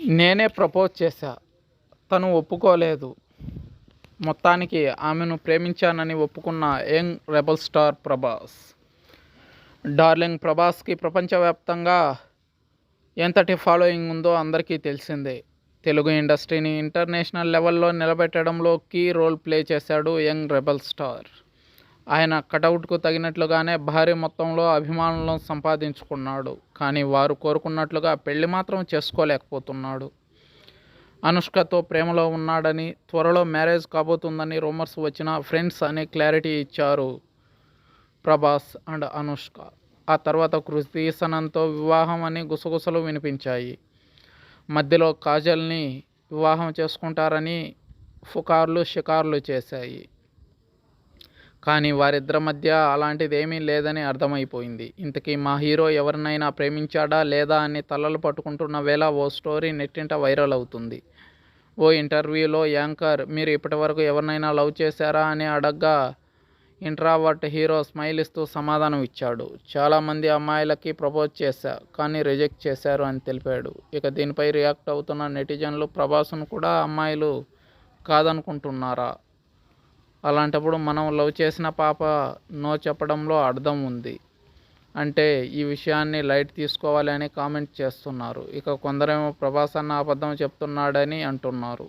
నేనే ప్రపోజ్ చేశా. తను ఒప్పుకోలేదు. మొత్తానికి ఆమెను ప్రేమించానని ఒప్పుకున్న young rebel star Prabhas. Darling ప్రభాస్కి ప్రపంచవ్యాప్తంగా ఎంతటి ఫాలోయింగ్ ఉందో అందరికీ తెలిసిందే. తెలుగు ఇండస్ట్రీని ఇంటర్నేషనల్ లెవెల్లో నిలబెట్టడంలో కీ రోల్ ప్లే చేశాడు యంగ్ రెబల్ స్టార్. ఆయన కటౌట్కు తగినట్లుగానే భారీ మొత్తంలో అభిమానులను సంపాదించుకున్నాడు. కానీ వారు కోరుకున్నట్లుగా పెళ్ళి మాత్రం చేసుకోలేకపోతున్నాడు. అనుష్కతో ప్రేమలో ఉన్నాడని త్వరలో మ్యారేజ్ కాబోతుందని రూమర్స్ వచ్చిన ఫ్రెండ్స్ అని క్లారిటీ ఇచ్చారు ప్రభాస్ అండ్ అనుష్క. ఆ తర్వాత కృతి సనంతో వివాహం అని గుసగుసలు వినిపించాయి. మధ్యలో కాజల్ని వివాహం చేసుకుంటారని ఫుకార్లు షికార్లు చేశాయి. కానీ వారిద్దరి మధ్య అలాంటిదేమీ లేదని అర్థమైపోయింది. ఇంతకీ మా హీరో ఎవరినైనా ప్రేమించాడా లేదా అని తలలు పట్టుకుంటున్న వేళ ఓ స్టోరీ నెట్టింట వైరల్ అవుతుంది. ఓ ఇంటర్వ్యూలో యాంకర్ మీరు ఇప్పటివరకు ఎవరినైనా లవ్ చేశారా అని అడగ్గా ఇంట్రావర్ట్ హీరో స్మైల్ ఇస్తూ సమాధానం ఇచ్చాడు. చాలామంది అమ్మాయిలకి ప్రపోజ్ చేశా కానీ రిజెక్ట్ చేశారు అని తెలిపాడు. ఇక దీనిపై రియాక్ట్ అవుతున్న నెటిజన్లు ప్రభాస్ను కూడా అమ్మాయిలు కాదనుకుంటున్నారా? అలాంటప్పుడు మనం లవ్ చేసిన పాప నో చెప్పడంలో అర్థం ఉంది. అంటే ఈ విషయాన్ని లైట్ తీసుకోవాలి అని కామెంట్ చేస్తున్నారు. ఇక కొందరేమో ప్రభాస్ అన్న అబద్ధం చెప్తున్నాడని అంటున్నారు.